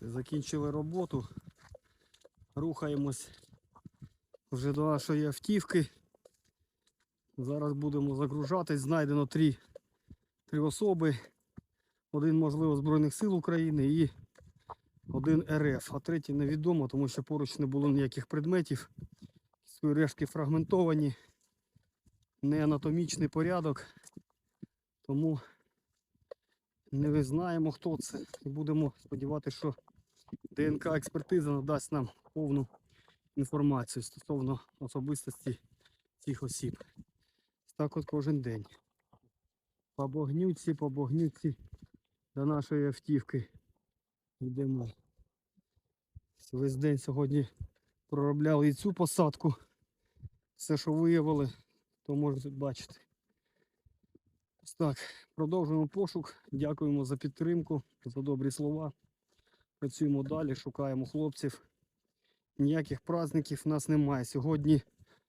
Закінчили роботу. Рухаємось вже до нашої автівки. Зараз будемо загружатись. Знайдено три, три особи. Один, можливо, Збройних сил України і один РФ, а третій невідомо, тому що поруч не було ніяких предметів. Свої рештки фрагментовані, не анатомічний порядок. Тому не знаємо, хто це. І будемо сподіватися, що ДНК експертиза надасть нам повну інформацію стосовно особистості цих осіб. Так от кожен день. По багнюці, по багнюці до нашої автівки йдемо. Весь день сьогодні проробляли і цю посадку. Все, що виявили, то можете бачити. Так, продовжуємо пошук. Дякуємо за підтримку, за добрі слова. Працюємо далі, шукаємо хлопців. Ніяких праздників в нас немає. Сьогодні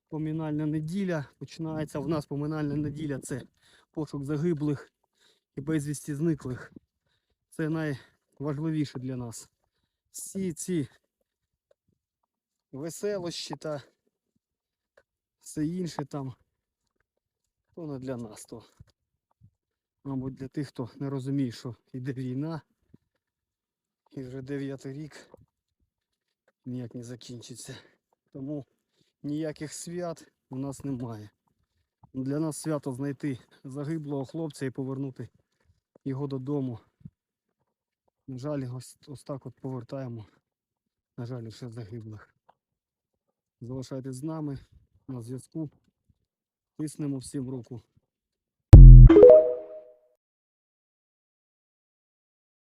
поминальна неділя. Починається в нас поминальна неділя. Це пошук загиблих і безвісті зниклих. Це найважливіше для нас. Всі ці веселощі та все інше там, то не для нас, то, мабуть, для тих, хто не розуміє, що йде війна. І вже дев'ятий рік ніяк не закінчиться. Тому ніяких свят у нас немає. Для нас свято знайти загиблого хлопця і повернути його додому. На жаль, ось, ось так от повертаємо. На жаль, лише загиблих. Залишайтесь з нами на зв'язку. Тиснемо всім руку.